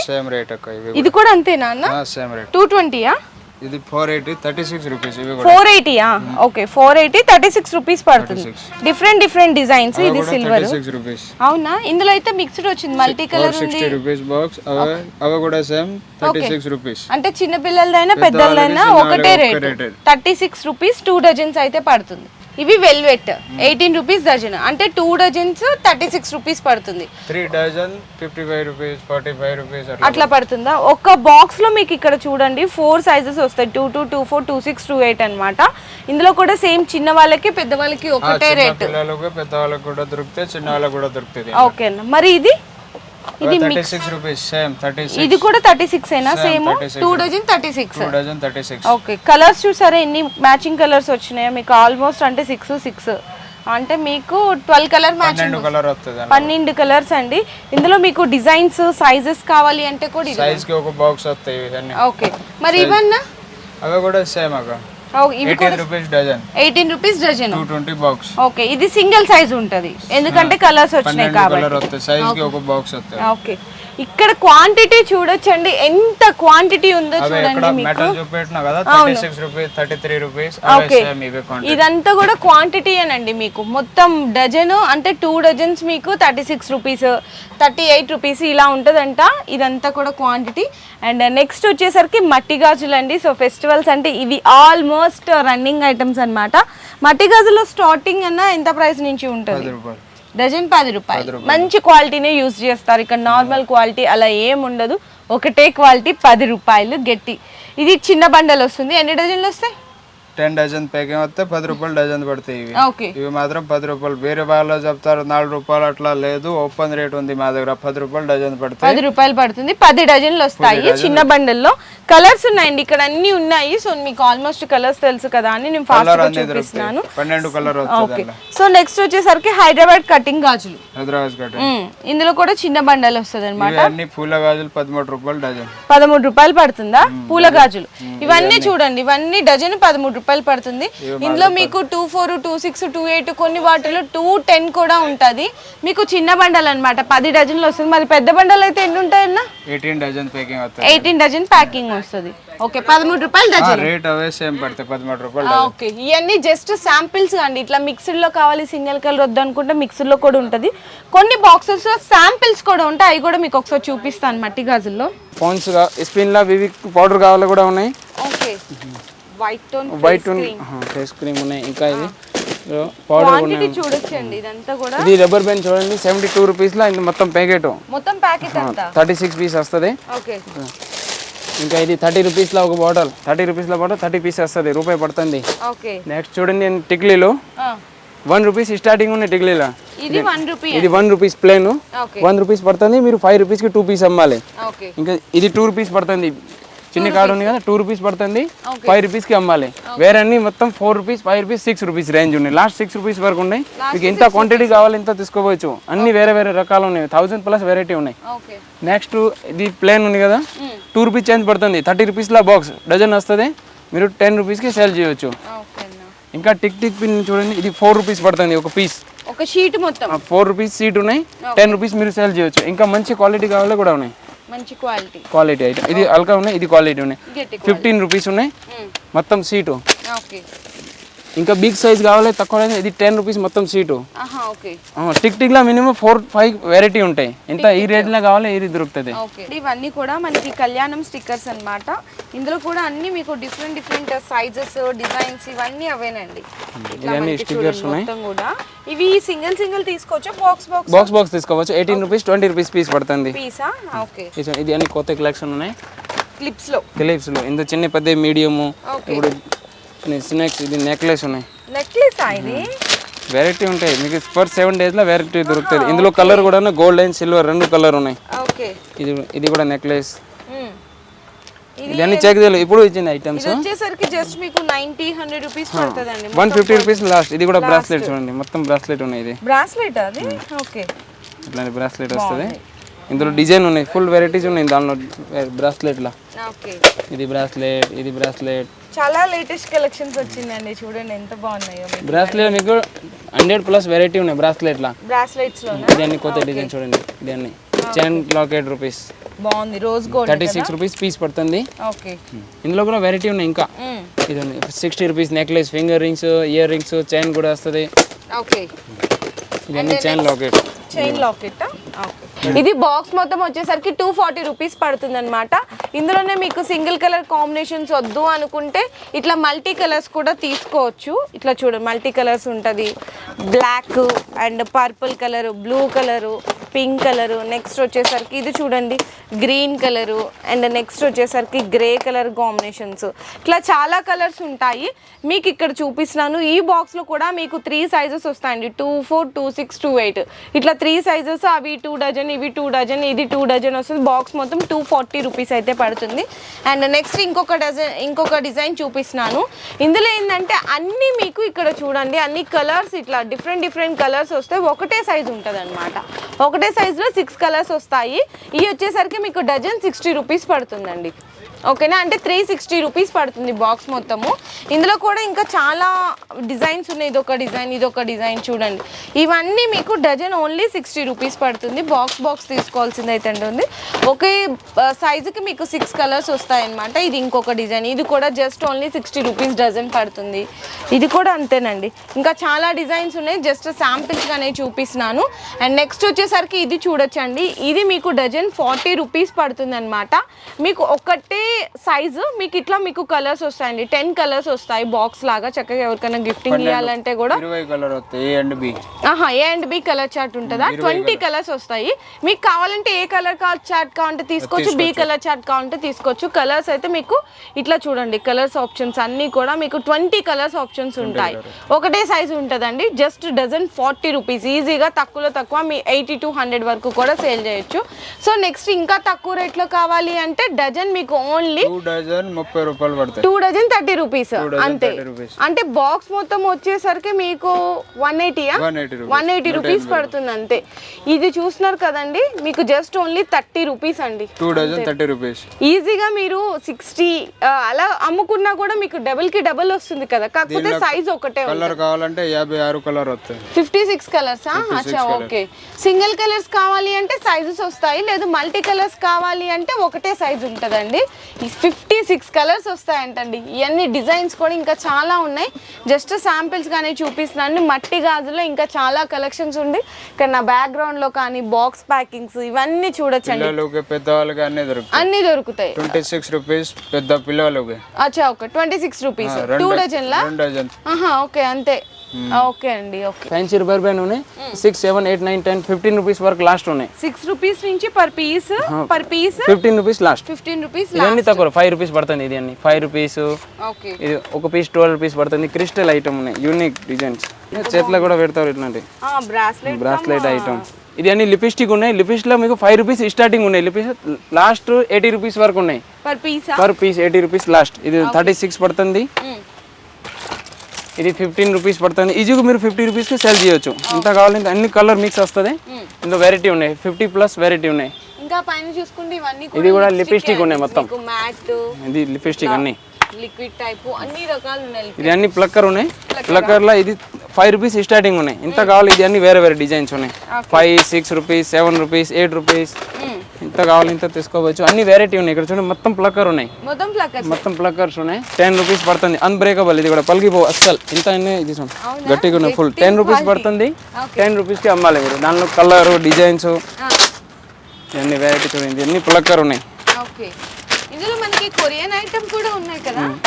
ఇది కూడా. అంతేనా అన్న? టూ ట్వంటీయా ఇది four eighty thirty six rupees ఇవి కూడా. Four ఎయిటీయా okay four eighty thirty six rupees పడుతుంది. డిఫరెంట్ డిఫరెంట్ డిజైన్స్ ఇది సిల్వర్ సిక్స్ రూపీస్ అవునా? ఇందులో అయితే మిక్స్డ్ వచ్చింది. మల్టీ కలర్ ఉంది. రూపీస్ బాక్స్ అవి కూడా సేమ్ థర్టీ సిక్స్ రూపీస్ అంటే చిన్న పిల్లలదైనా పెద్దలదైనా చిన్న ఒకటే rate. Thirty six rupees two dozens అయితే పడుతుంది. ఇవి వెల్వెట్. ఎయిటీన్ రూపీస్ డజన్ అంటే two dozens thirty six rupees పడుతుంది. Three dozen fifty five rupees forty five rupees అట్లా పడుతుందా. ఒక బాక్స్లో మీకు ఇక్కడ చూడండి ఫోర్ సైజెస్ వస్తాయి. Two two two four two six two eight అనమాట ఇందులో కూడా సేమ్ చిన్న వాళ్ళకి పెద్ద వాళ్ళకి ఒకటే రేట్ పిల్లలకు పెద్ద వాళ్ళకు కూడా దొరుకుతాయి చిన్న వాళ్ళకు కూడా దొరుకుతుంది ఓకే అన్న. మరి ఇది? Thirty six rupees same thirty ఇది కూడా థర్టీ సిక్స్ ఏనా? Same 36 two dozen thirty six two dozen thirty six okay colours చూసారా? ఎన్ని మ్యాచింగ్ కలర్స్ వచ్చినాయో? మీకు ఆల్మోస్ట్ అంటే సిక్స్ సిక్స్ అంటే మీకు ట్వెల్వ్ కలర్ మ్యాచ్ పన్నెండు కలర్ వస్తుంది పన్నెండు కలర్స్ అండి. ఇందులో మీకు డిజైన్స్ సైజెస్ కావాలి అంటే కూడా ఇది. సైజ్కి ఒక బాక్స్ వస్తాయి ఓకే మరి ఇవన్నా? అవి కూడా సేమ్ అక్క. Eighteen rupees dozen box okay ఇది సింగిల్ సైజ్ ఉంటది. ఎందుకంటే కలర్స్ వచ్చినాయి కాబట్టి. ఓకే. ఇక్కడ క్వాంటిటీ చూడొచ్చండి. ఎంత క్వాంటిటీ ఉందో చూడండి మీకు. ఇదంతా కూడా క్వాంటిటీ అనండి మీకు. మొత్తం డజన్ అంటే టూ డజన్స్ మీకు thirty six rupees thirty eight rupees ఇలా ఉంటుందంట. ఇదంతా కూడా క్వాంటిటీ అండ్ నెక్స్ట్ వచ్చేసరికి మట్టి గాజులు అండి సో ఫెస్టివల్స్ అంటే ఇవి ఆల్మోస్ట్ రన్నింగ్ ఐటమ్స్ అన్నమాట. మట్టి గాజులో స్టార్టింగ్ అన్న ఎంత ప్రైస్ నుంచి ఉంటుంది? డజన్ పది రూపాయలు. మంచి క్వాలిటీనే యూజ్ చేస్తారు. ఇక్కడ నార్మల్ క్వాలిటీ అలా ఏం ఉండదు. ఒకటే క్వాలిటీ పది రూపాయలు గట్టి. ఇది చిన్న బండలు వస్తుంది. ఎన్ని డజన్లు వస్తాయి? టెన్ డజన్ ప్యాకింగ్ వస్తే పది రూపాయలు డజన్ పడతాయి ఇవి. ఇవి మాత్రం పది రూపాయలు. వేరే వాళ్ళు చెప్తారు నాలుగు రూపాయలు అట్లా లేదు ఓపెన్ రేట్ ఉంది మా దగ్గర పది రూపాయలు డజన్ పడతాయి. పది రూపాయలు పడుతుంది పది డజన్లు వస్తాయి చిన్న బండల్లో. కలర్స్ ఉన్నాయండి ఇక్కడ అన్ని ఉన్నాయి. సో మీకు ఆల్మోస్ట్ కలర్స్ తెలుసు కదా అని నేను ఫాస్ట్గా చూపిస్తున్నాను. పన్నెండు కలర్ ఓకే సో నెక్స్ట్ వచ్చేసరికి హైదరాబాద్ కటింగ్ గాజులు. హైదరాబాద్ కట్ట మ్మ్. ఇందులో కూడా చిన్న బండలు వస్తుంది అనమాట అన్ని పూల గాజులు పదమూడు రూపాయలు డజన్. పదమూడు రూపాయలు పడుతుందా? పూల గాజులు. ఇవన్నీ. చూడండి ఇవన్నీ డజన్ పదమూడు రూపాయలు పడుతుంది. ఇందులో మీకు two four two six two eight కొన్ని వాటిలో టూ టెన్ కూడా ఉంటుంది. మీకు చిన్న బండలు అన్నమాట. పది డజన్లు వస్తుంది. మరి పెద్ద బండలు అయితే ఎన్ని ఉంటాయన్నా eighteen dozen packing eighteen dozen packing వస్తుంది. ఓకే పదమూడు రూపాయలు డజన్ రేట్ అవే సేమ్ పడతాయి. పదమూడు రూపాయలు ఓకే ఇవన్నీ జస్ట్ శాంపిల్స్ అండి ఇట్లా మిక్స్డ్లో కావాలి సింగిల్ కలర్ వద్దు అనుకుంటే మిక్స్డ్లో కూడా ఉంటుంది. కొన్ని బాక్సెస్లో శాంపిల్స్ కూడా ఉంటాయి. అవి కూడా మీకు ఒకసారి చూపిస్తాను మట్టి గాజుల్లో. ఫోన్స్ స్పిన్లా వివి పౌడర్ కావాలి కూడా ఉన్నాయి. Okay white tone white face cream ఉన్నాయి. ఇంకా ఇది పౌడర్ చూడొచ్చండి ఇదంతా కూడా. ఇది రబ్బర్ బ్యాండ్ చూడండి సెవెంటీ టూ రూపీస్లో ఇది మొత్తం ప్యాకెట్ మొత్తం ప్యాకెట్ అంతా? థర్టీ సిక్స్ పీస్ వస్తుంది. ఓకే. ఇంకా ఇది థర్టీ రూపీస్లో ఒక బాటిల్ థర్టీ రూపీస్లో బాటిల్ థర్టీ పీస్ వస్తుంది రూపాయి పడుతుంది. నెక్స్ట్ చూడండి టిక్లీలు. వన్ రూపీస్ స్టార్టింగ్ ఉన్నాయి టిక్లీలో. ఇది one rupees plain one rupees పడుతుంది మీరు ఫైవ్ రూపీస్కి టూ పీస్ అమ్మాలి. ఇంకా ఇది టూ రూపీస్ పడుతుంది. చిన్న కార్డు ఉంది కదా టూ రూపీస్ పడుతుంది. ఫైవ్ రూపీస్కి అమ్మాలి. వేరే అన్ని మొత్తం four rupees five rupees six rupees range ఉన్నాయి. లాస్ట్ సిక్స్ రూపీస్ వరకు ఉన్నాయి. మీకు ఎంత క్వాంటిటీ కావాలి ఇంత తీసుకోవచ్చు? అన్ని వేరే వేరే రకాలు ఉన్నాయి. థౌసండ్ ప్లస్ వెరైటీ ఉన్నాయి. నెక్స్ట్ ఇది ప్లేన్ ఉంది కదా. టూ రూపీస్ చేంజ్ పడుతుంది. థర్టీ రూపీస్లో బాక్స్ డజన్ వస్తుంది. మీరు టెన్ రూపీస్కి సేల్ చేయొచ్చు. అన్న. ఇంకా టిక్ టిక్ పిన్ చూడండి. ఇది ఫోర్ రూపీస్ పడుతుంది ఒక పీస్ ఒక షీట్ మొత్తం. ఫోర్ రూపీస్ సీట్ ఉన్నాయి. టెన్ రూపీస్ మీరు సేల్ చేయొచ్చు. ఇంకా మంచి క్వాలిటీ కావాలి కూడా ఉన్నాయి. మంచి క్వాలిటీ. క్వాలిటీ ఐటమ్ ఇది అల్కా ఉన్నాయి ఇది క్వాలిటీ ఉన్నాయి. ఫిఫ్టీన్ రూపీస్ ఉన్నాయి. మొత్తం సీటు. ఓకే. ఇంకా బిగ్ సైజ్ కావాలి తక్కువ ఇది టెన్ రూపీస్ మొత్తం సీటు ఆ, టిక్ టిక్లో మినిమం ఫోర్ ఫైవ్ వెరైటీ ఉంటాయి. ఎంత ఈ రేట్లో కావాలి ఇది దొరుకుతుంది. ఇవన్నీ కూడా మనకి కళ్యాణం స్టిక్కర్స్ అన్నమాట. ఇందులో కూడా అన్ని మీకు డిఫరెంట్ డిఫరెంట్ సైజెస్ డిజైన్స్ ఇవన్నీ అవేనండి. ఇవన్నీ చూడండి మొత్తం కూడా. ఇవి సింగిల్ సింగిల్ తీసుకోవచ్చా? బాక్స్ బాక్స్ బాక్స్ బాక్స్ తీసుకోవచ్చు. Eighteen rupees twenty rupees piece పడుతుంది. పీసా ఓకే ఇది- ఇది అన్ని కొత్త కలెక్షన్ ఉన్నాయి. క్లిప్స్లో క్లిప్స్లో ఇందులో చిన్న పెద్ద మీడియము. ఓకే స్నాక్స్ ఇది నెక్లెస్ ఉన్నాయి. నెక్లెస్ ఇది? వెరైటీ ఉంటాయి. మీకు ఫర్ సెవెన్ డేస్లో వెరైటీ దొరుకుతుంది. ఇందులో కలర్ కూడా గోల్డ్ అండ్ సిల్వర్ రెండు కలర్ ఉన్నాయి. ఓకే. ఇది ఇది కూడా నెక్లెస్ మ్మ్. ఇది ఇది అన్ని చెక్ చేయలేదు ఇప్పుడు ఇచ్చింది ఐటమ్స్ వచ్చేసరికి జస్ట్ మీకు నైన్టీ హండ్రెడ్ రూపీస్ పడుతుందండి వన్ ఫిఫ్టీ రూపీస్ లాస్ట్ ఇది కూడా బ్రాస్లెట్ చూడండి. మొత్తం బ్రాస్లెట్ ఉన్నాయి ఇది. బ్రాస్లెట్ అది? ఓకే. ఇట్లాంటి బ్రాస్లెట్ వస్తుంది. ఇందులో డిజైన్ ఉన్నాయి. ఫుల్ వెరైటీస్ ఉన్నాయి. దానిలో బ్రాస్లెట్లో ఓకే. ఇది బ్రాస్లెట్ ఇది బ్రాస్లెట్ చాలా లేటెస్ట్ కలెక్షన్స్ వచ్చిందండి. చూడండి ఎంత బాగున్నాయో బ్రాస్లెట్ మీకు హండ్రెడ్ ప్లస్ వెరైటీ ఉన్నాయి బ్రాస్లెట్లో బ్రాస్లెట్స్ లోనా? ఇది అన్ని కొత్త డిజైన్ చూడండి. ఇది అన్ని చైన్ లాకెట్ రూపీస్ బాగుంది. Rose gold thirty six rupees piece పడుతుంది. ఓకే ఇందులో కూడా వెరైటీ ఉన్నాయి ఇంకా. ఇది sixty rupees necklace finger rings ear rings chain కూడా వస్తుంది. ఓకే ఇవన్నీ chain locket chain locket Hmm. ఇది బాక్స్ మొత్తం వచ్చేసరికి టూ ఫార్టీ రూపీస్ పడుతుంది అనమాట ఇందులోనే మీకు సింగిల్ కలర్ కాంబినేషన్స్ వద్దు అనుకుంటే ఇట్లా మల్టీ కలర్స్ కూడా తీసుకోవచ్చు. ఇట్లా చూడండి మల్టీ కలర్స్ ఉంటుంది. Black and purple colour blue colour pink colour. Next వచ్చేసరికి ఇది చూడండి. Green colour. అండ్ నెక్స్ట్ వచ్చేసరికి గ్రే కలర్ కాంబినేషన్స్ ఇట్లా చాలా కలర్స్ ఉంటాయి. మీకు ఇక్కడ చూపిస్తున్నాను. ఈ బాక్స్లో కూడా మీకు త్రీ సైజెస్ వస్తాయండి. Two four two six two eight ఇట్లా త్రీ సైజెస్ అవి టూ డజన్ ఇవి టూ డజన్ ఇది టూ డజన్ వస్తుంది. బాక్స్ మొత్తం టూ ఫార్టీ రూపీస్ అయితే పడుతుంది. అండ్ నెక్స్ట్ ఇంకొక డజన్ ఇంకొక డిజైన్ చూపిస్తున్నాను. ఇందులో ఏంటంటే అన్నీ మీకు ఇక్కడ చూడండి. అన్ని కలర్స్ ఇట్లా డిఫరెంట్ డిఫరెంట్ కలర్స్ వస్తే ఒకటే సైజ్ ఉంటుంది అనమాట ఒకటే సైజులో సిక్స్ కలర్స్ వస్తాయి. ఇవి వచ్చేసరికి మీకు డజన్ సిక్స్టీ రూపీస్ పడుతుందండి. ఓకేనా? అంటే త్రీ సిక్స్టీ రూపీస్ పడుతుంది బాక్స్ మొత్తము. ఇందులో కూడా ఇంకా చాలా డిజైన్స్ ఉన్నాయి. ఇదొక డిజైన్ ఇది ఒక డిజైన్ చూడండి. ఇవన్నీ మీకు డజన్ ఓన్లీ సిక్స్టీ రూపీస్ పడుతుంది. బాక్స్ బాక్స్ తీసుకోవాల్సింది అయితే ఉంది. ఒకే సైజుకి మీకు సిక్స్ కలర్స్ వస్తాయన్నమాట. ఇది ఇంకొక డిజైన్. ఇది కూడా just only sixty rupees dozen పడుతుంది. ఇది కూడా అంతేనండి. ఇంకా చాలా డిజైన్స్ ఉన్నాయి. జస్ట్ శాంపిల్స్గానే చూపిస్తున్నాను. అండ్ నెక్స్ట్ వచ్చేసరికి ఇది చూడొచ్చండి. ఇది మీకు డజన్ ఫార్టీ రూపీస్ పడుతుంది అనమాట మీకు ఒకటే సైజు మీకు ఇట్లా మీకు కలర్స్ వస్తాయండి. టెన్ కలర్స్ వస్తాయి బాక్స్ లాగా. చక్కగా ఎవరికైనా గిఫ్టింగ్ ఇవ్వాలంటే కూడా ఆహా A and B colour chart ఉంటుందా? ట్వంటీ కలర్స్ వస్తాయి. మీకు కావాలంటే ఏ కలర్ చార్ట్ కావాలంటే తీసుకోవచ్చు బి కలర్ చార్ట్ కావాలంటే తీసుకోవచ్చు. కలర్స్ అయితే మీకు ఇట్లా చూడండి. కలర్స్ ఆప్షన్స్ అన్నీ కూడా మీకు ట్వంటీ కలర్స్ ఆప్షన్స్ ఉంటాయి. ఒకటే సైజు ఉంటుందండి. జస్ట్ డజన్ ఫార్టీ రూపీస్ ఈజీగా తక్కువలో తక్కువ మీ ఎయిటీ టు హండ్రెడ్ వరకు కూడా సేల్ చేయొచ్చు. సో నెక్స్ట్ ఇంకా తక్కువ రేట్లో కావాలి అంటే డజన్ మీకు ఓన్లీ ముప్పై రూపాయలు పడతాయి. టూ డజన్ థర్టీ రూపీస్ అంతే. 30 rupees. అంటే బాక్స్ మొత్తం వచ్చేసరికి మీకు వన్ ఎయిటీయా 180 rupees. వన్ ఎయిటీ రూపీస్ పడుతుంది అంతే. ఇది చూస్తున్నారు కదండి మీకు జస్ట్ ఓన్లీ థర్టీ రూపీస్ అండి. టూ డజన్ థర్టీ రూపీస్ ఈజీగా మీరు సిక్స్టీ అలా అమ్ముకున్నా కూడా మీకు డబుల్కి డబుల్ వస్తుంది కదా. కాకపోతే సైజ్ ఒకటే కలర్ కావాలంటే యాభై ఆరు కలర్ వస్తాయి. ఫిఫ్టీ సిక్స్ కలర్సా అచ్చా ఓకే సింగిల్ కలర్స్ కావాలి అంటే సైజెస్ వస్తాయి లేదు మల్టీ కలర్స్ కావాలి అంటే ఒకటే సైజ్ ఉంటుందండి. ఫిఫ్టీ సిక్స్ కలర్స్ వస్తాయంటండి. ఇవన్నీ డిజైన్స్ కూడా ఇంకా చాలా ఉన్నాయి. జస్ట్ శాంపిల్స్ కానీ చూపిస్తున్నాను. మట్టి గాజులో ఇంకా చాలా కలెక్షన్స్ ఉంది. ఇక్కడ నా బ్యాక్గ్రౌండ్లో కానీ బాక్స్ ప్యాకింగ్స్ ఇవన్నీ చూడొచ్చండి. పిల్లలకి పెద్దవాళ్ళకి అన్నీ దొరుకుతాయి. అన్నీ దొరుకుతాయి. ట్వంటీ సిక్స్ రూపీస్ పెద్ద పిల్లలకి. అచ్చా okay twenty six rupees two డజన్లా dozen. Okay అంతే. ఓకే అండి ఓకే ఫ్యాన్సీ రబ్బర్ బ్యాండ్ ఉన్నాయి. Six seven eight nine ten fifteen rupees వరకు లాస్ట్ ఉన్నాయి. సిక్స్ రూపీస్ నుంచి per piece per piece fifteen rupees last fifteen rupees ఇవన్నీ తక్కువ five rupees పడుతుంది ఇది అన్ని. ఫైవ్ రూపీస్ ఓకే ఇది ఒక పీస్ ట్వెల్వ్ రూపీస్ పడుతుంది. క్రిస్టల్ ఐటమ్ ఉన్నాయి యూనిక్ డిజైన్స్ చేతిలో కూడా పెడతారు ఇట్లాంటి బ్రాస్లెట్ బ్రాస్లెట్ ఐటమ్ ఇది అన్ని లిప్స్టిక్ ఉన్నాయి. లిప్స్టిక్లో మీకు ఫైవ్ రూపీస్ స్టార్టింగ్ ఉన్నాయి. లిప్స్టిక్ లాస్ట్ ఎయిటీ రూపీస్ వరకు ఉన్నాయి. Per piece per piece eighty rupees last ఇది థర్టీ సిక్స్ పడుతుంది. ఇది ఫిఫ్టీన్ రూపీస్ పడుతుంది. ఈజీగా మీరు ఫిఫ్టీ రూపీస్కి సెల్ చేయొచ్చు. ఇంత కావాలంటే అన్ని కలర్ మిక్స్ వస్తుంది. ఇందులో వెరైటీ ఉన్నాయి. ఫిఫ్టీ ప్లస్ వెరైటీ ఉన్నాయి. ఇంకా పైన చూసుకుంటే ఇవన్నీ ఇది కూడా లిప్స్టిక్ ఉన్నాయి మొత్తం. మ్యాట్ ఇది లిప్స్టిక్ అన్ని. లిక్విడ్ టైప్ అన్ని రకాలు ఉన్నాయి ఇది అన్ని ప్లక్కర్ ఉన్నాయి. ప్లక్కర్లో ఇది ఫైవ్ రూపీస్ స్టార్టింగ్ ఉన్నాయి. ఇంత కావాలి ఇది అన్ని వేరే వేరే డిజైన్స్ ఉన్నాయి. Five six rupees seven rupees eight rupees ఇంత కావాలి ఇంత తీసుకోవచ్చు. అన్ని వెరైటీ ఉన్నాయి. ఇక్కడ చూడండి మొత్తం ప్లక్కర్ ఉన్నాయి. మొత్తం ప్లక్కర్స్ మొత్తం ప్లక్కర్స్ ఉన్నాయి. టెన్ రూపీస్ పడుతుంది. అన్బ్రేకబుల్ ఇది కూడా. పలిగిపో అస్సలు. ఇంత అన్నీ ఇది గట్టిగా ఉన్నాయి. ఫుల్ టెన్ రూపీస్ పడుతుంది. టెన్ రూపీస్కి అమ్మాలి మీరు. దానిలో కలర్ డిజైన్స్ ఇవన్నీ వెరైటీ చూడండి అన్ని ప్లక్కర్ ఉన్నాయి.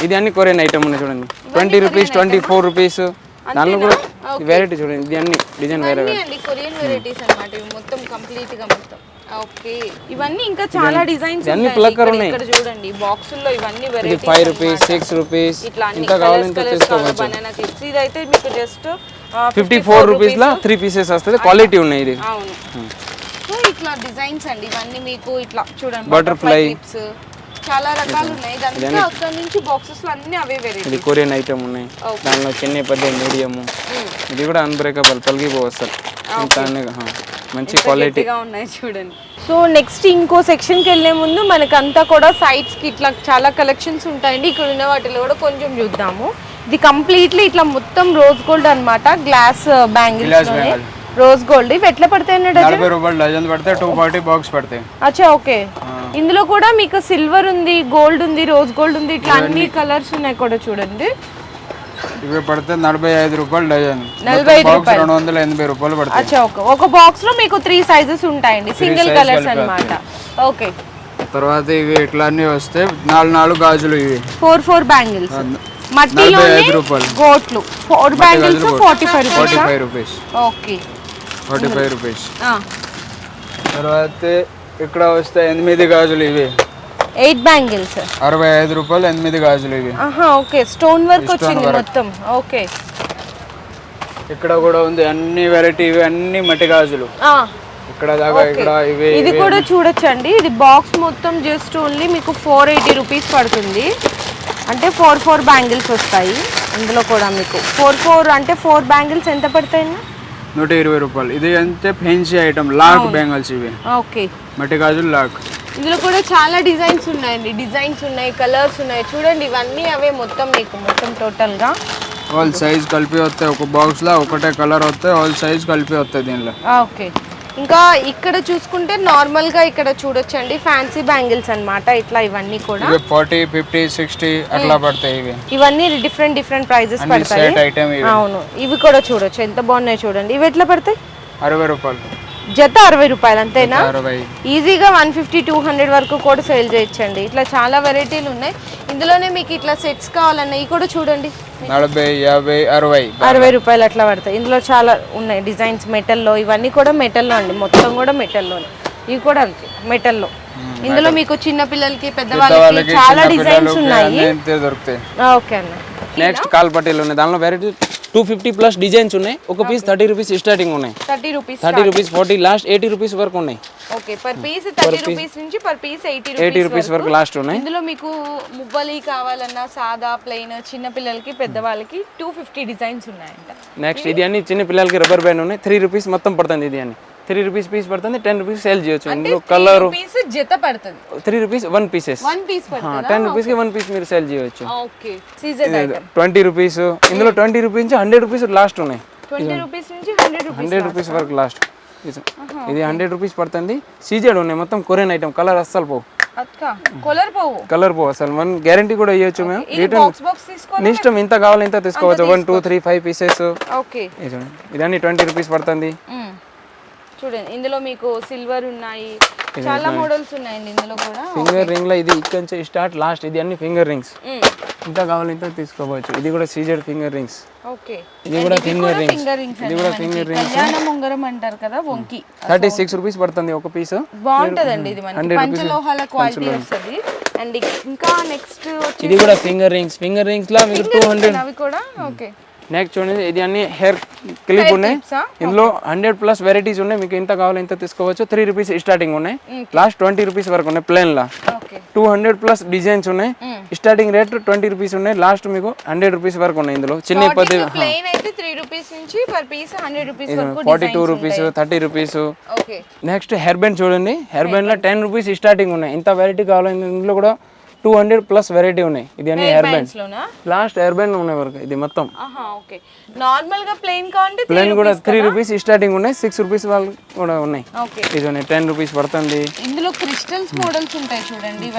ఇది అన్ని కొరియన్ ఐటమ్ ఉన్నాయి చూడండి. Twenty rupees twenty four rupees దానిలో కూడా వెరైటీ చూడండి. ఇది అన్ని డిజైన్ వేరే అండి కొరియన్ వెరైటీస్ అన్నమాట. మొత్తం కంప్లీట్గా మొత్తం. ఓకే. ఇవన్నీ ఇంకా చాలా డిజైన్స్ ఇవన్నీ ప్లక్కర్ ఉన్నాయి ఇక్కడ చూడండి బాక్సుల్లో ఇవన్నీ ఇది varieties five rupees six rupees ఇట్లా అన్ని ఇంత తీసుకోవచ్చు బనానా క్లిప్స్ ఇదైతే మీకు జస్ట్ ఫిఫ్టీ ఫోర్ రూపీస్లో త్రీ పీసెస్ వస్తుంది. క్వాలిటీ ఉన్నాయి ఇది. అవును. సో ఇట్లా డిజైన్స్ అండి. ఇవన్నీ మీకు ఇట్లా చూడండి Butterfly. క్లిప్స్ చాలా రకాలు ఉన్నాయి. ఇదంతా అక్కడ నుంచి బాక్సెస్లో అన్ని అవే వెరైటీ ఇది కొరియన్ ఐటమ్ ఉన్నాయి. దానిలో చిన్న పెద్ద మీడియం ఇది కూడా అన్బ్రేకబుల్ పలిగిపో అసలు. మంచి క్వాలిటీ ఉన్నాయి చూడండి. సో నెక్స్ట్ ఇంకో సెక్షన్కి వెళ్ళే ముందు మనకంతా కూడా సైడ్స్కి ఇట్లా చాలా కలెక్షన్స్ ఉంటాయండి. ఇక్కడ ఉన్న వాటిలో కూడా కొంచెం చూద్దాము. ఇది కంప్లీట్లీ ఇట్లా మొత్తం రోజ్ గోల్డ్ అన్నమాట. Glass bangles. రోజ్ గోల్డ్ ఇవి ఎట్లా పడతాయి డజన్? నలభై రూపాయలు డజన్ పడితే టూ ఫార్టీ బాక్స్ పడతాయి. అచ్చా ఓకే ఇందులో కూడా మీకు సిల్వర్ ఉంది గోల్డ్ ఉంది రోజ్ గోల్డ్ ఉంది ఇట్లా అన్ని కలర్స్ ఉన్నాయి కూడా చూడండి. ఇవి పడితే నలభై ఐదు రూపాయలు డజన్. నలభై రెండు వందల ఎనభై రూపాయలు ఓకే. ఒక బాక్స్లో మీకు త్రీ సైజెస్ ఉంటాయండి సింగిల్ కలర్స్ అన్నమాట. ఓకే. తర్వాత ఇవి ఇట్లా అన్ని వస్తే నాలుగు నాలుగు గాజులు ఇవి. ఫోర్ ఫోర్ బ్యాంగిల్స్ రూపాయలు. గోట్లు four bangles forty five forty five rupees okay. Forty five rupees తర్వాత ఇక్కడ వస్తే ఎనిమిది గాజులు ఇవి. Eight bangles. అరవై ఐదు రూపాయలు ఎనిమిది గాజులు ఇవి. ఆహా ఓకే. స్టోన్ వర్క్ వచ్చింది మొత్తం. ఓకే. ఇక్కడ కూడా ఉంది అన్ని వెరైటీ ఇవి అన్ని మట్టి గాజులు. ఇక్కడ దాకా ఇక్కడ ఇవి ఇది కూడా చూడొచ్చండి. ఇది బాక్స్ మొత్తం జస్ట్ ఓన్లీ మీకు ఫోర్ ఎయిటీ రూపీస్ పడుతుంది. అంటే ఫోర్ ఫోర్ బ్యాంగిల్స్ వస్తాయి. ఇందులో కూడా మీకు. ఫోర్ ఫోర్ అంటే ఫోర్ బ్యాంగిల్స్ ఎంత పడతాయి నూట ఇరవై రూపాయలు. ఇది అంతే ఫెన్సీ ఐటమ్ లాక్ బెంగల్స్ ఇవి. ఓకే. మట్టి గాజులు లాక్ ఇందులో కూడా చాలా డిజైన్స్ ఉన్నాయండి. డిజైన్స్ ఉన్నాయి కలర్స్ ఉన్నాయి. చూడండి ఇవన్నీ అవే మొత్తం మీకు మొత్తం టోటల్గా ఆల్ సైజ్ కలిపి వస్తాయి. ఒక బాక్స్లో ఒకటే కలర్ వస్తాయి. ఆల్ సైజ్ కలిపి వస్తాయి దీనిలో. ఓకే. ఇంకా ఇక్కడ చూసుకుంటే నార్మల్గా ఇక్కడ చూడొచ్చండి ఫ్యాన్సీ బ్యాంగిల్స్ అన్నమాట ఇట్లా ఇవన్నీ కూడా. ఫార్టీ ఫిఫ్టీ సిక్స్టీ అట్లా పడతాయి ఇవి. ఇవన్నీ డిఫరెంట్ డిఫరెంట్ ప్రైజెస్ పడతాయి. అవును ఇవి కూడా చూడొచ్చు. ఎంత బాగున్నాయి చూడండి. ఇవి ఎట్లా పడతాయి? అరవై రూపాయలు. జత అరవై రూపాయలు అంతేనా? ఈజీగా వన్ ఫిఫ్టీ టూ హండ్రెడ్ వరకు కూడా సేల్ చేయొచ్చండి. ఇట్లా చాలా వెరైటీలు ఉన్నాయి. ఇందులోనే మీకు ఇట్లా సెట్స్ కావాలన్నా ఇవి కూడా చూడండి. నలభై యాభై అరవై. అరవై రూపాయలు అట్లా పడతాయి. ఇందులో చాలా ఉన్నాయి డిజైన్స్ మెటల్లో. ఇవన్నీ కూడా మెటల్లో అండి. మొత్తం కూడా మెటల్లోనే. ఇవి కూడా అంతే మెటల్లో. ఇందులో మీకు చిన్న పిల్లలకి పెద్దవాళ్ళకి వాళ్ళకి చాలా డిజైన్స్ ఉన్నాయి. ఓకే అన్న. నెక్స్ట్ కాల్ పట్టీలు ఉన్నాయి. దానిలో variety two fifty plus designs ఉన్నాయి. ఒక పీస్ థర్టీ రూపీస్ స్టార్టింగ్ ఉన్నాయి. Thirty rupees thirty rupees forty last eighty rupees వరకు ఉన్నాయి. Okay per piece thirty rupees నుంచి per piece eighty eighty rupees వరకు. లాస్ట్ ఉన్నాయి. ఇందులో మీకు మువ్వలి కావాలన్నా సాదా ప్లెయిన్ చిన్న పిల్లలకి పెద్దవాళ్ళకి టూ ఫిఫ్టీ డిజైన్స్ ఉన్నాయంట. నెక్స్ట్ ఇది అన్ని చిన్న పిల్లలకి రబ్బర్ బ్యాండ్ ఉన్నాయి. త్రీ రూపీస్ మొత్తం పడుతుంది ఇది అని త్రీ రూపీస్ పీస్ పడుతుంది టెన్ రూపీస్ సేల్ చేయొచ్చు. ఇందులో కలర్ జత పడుతుంది. Three rupees one pieces ten రూపీస్కి వన్ పీస్ మీరు సేల్ చేయొచ్చు. ట్వంటీ రూపీస్ ఇందులో ట్వంటీ రూపీస్ నుంచి హండ్రెడ్ రూపీస్ లాస్ట్ ఉన్నాయి. రూపీస్ హండ్రెడ్ రూపీస్ రూపీస్ వరకు లాస్ట్ ఇది హండ్రెడ్ రూపీస్ పడుతుంది. సీజెడ్ ఉన్నాయి. మొత్తం కొరియన్ ఐటమ్ కలర్ అస్సలు పోవు. కొలర్ పోవు. కలర్ పోవు అసలు వన్ గ్యారంటీ కూడా ఇవ్వచ్చు మేము. ఇది బాక్స్ బాక్స్ తీసుకో నీ ఇష్టం ఇంత కావాలి ఇంత తీసుకోవచ్చు. One two three five pieces okay ఇదన్నీ ట్వంటీ రూపీస్ పడుతుంది. చూడండి ఇందులో మీకు సిల్వర్ ఉన్నాయి. చాలా మోడల్స్ ఉన్నాయండి ఇందులో కూడా. ఫింగర్ రింగ్లో ఇది ఇక్కడ నుంచి స్టార్ట్ లాస్ట్ ఇది అన్ని ఫింగర్ రింగ్స్ మ్మ్. ఇంత కావాలి ఇంత తీసుకోవచ్చు. ఇది కూడా సీజెడ్ ఫింగర్ రింగ్స్ ఓకే ఇది కూడా ఫింగర్ రింగ్స్ ఇది కూడా ఫింగర్ రింగ్స్ కళ్యాణ ఉంగరం అంటారు కదా వంకి. థర్టీ సిక్స్ రూపీస్ పడుతుంది ఒక పీస్ బాగుంటదండి ఇది మనకి. పంచలోహాల క్వాలిటీ వస్తుంది. అండ్ ఇంకా నెక్స్ట్ ఇది కూడా ఫింగర్ రింగ్స్ ఫింగర్ రింగ్స్లో మీకు టూ హండ్రెడ్ అవి కూడా? ఓకే నెక్స్ట్ చూడండి ఇది అన్ని హెయిర్ క్లిప్ ఉన్నాయి? ఇందులో హండ్రెడ్ ప్లస్ వెరైటీస్ ఉన్నాయి. మీకు ఎంత కావాలో ఇంత తీసుకోవచ్చు. త్రీ రూపీస్ స్టార్టింగ్ ఉన్నాయి. లాస్ట్ ట్వంటీ రూపీస్ వరకు ఉన్నాయి ప్లేన్ లా. టూ హండ్రెడ్ ప్లస్ డిజైన్స్ ఉన్నాయి. స్టార్టింగ్ రేట్ ట్వంటీ రూపీస్ ఉన్నాయి. లాస్ట్ మీకు హండ్రెడ్ రూపీస్ వరకు ఉన్నాయి ఇందులో. చిన్న పది forty two rupees thirty rupees next hair band చూడండి. హెయిర్ బ్యాండ్లో టెన్ రూపీస్ స్టార్టింగ్ ఉన్నాయి. ఇంత వెరైటీ కావాలి ఇందులో కూడా టూ హండ్రెడ్ ప్లస్ వెరైటీ ఉన్నాయి. ఇది అన్ని హెయిర్ బ్యాండ్ లోనా? లాస్ట్ హెయిర్ బ్యాండ్ ఉన్నాయి వరకు ఇది మొత్తం. నార్మల్గా ప్లెయిన్ కావాలంటే ప్లేన్ కూడా త్రీ రూపీస్ స్టార్టింగ్ ఉన్నాయి సిక్స్ రూపీస్ వాళ్ళు కూడా ఉన్నాయి. ఇది ఉన్నాయి టెన్ రూపీస్ పడుతుంది. ఇందులో క్రిస్టల్స్ మోడల్స్ ఉంటాయి చూడండి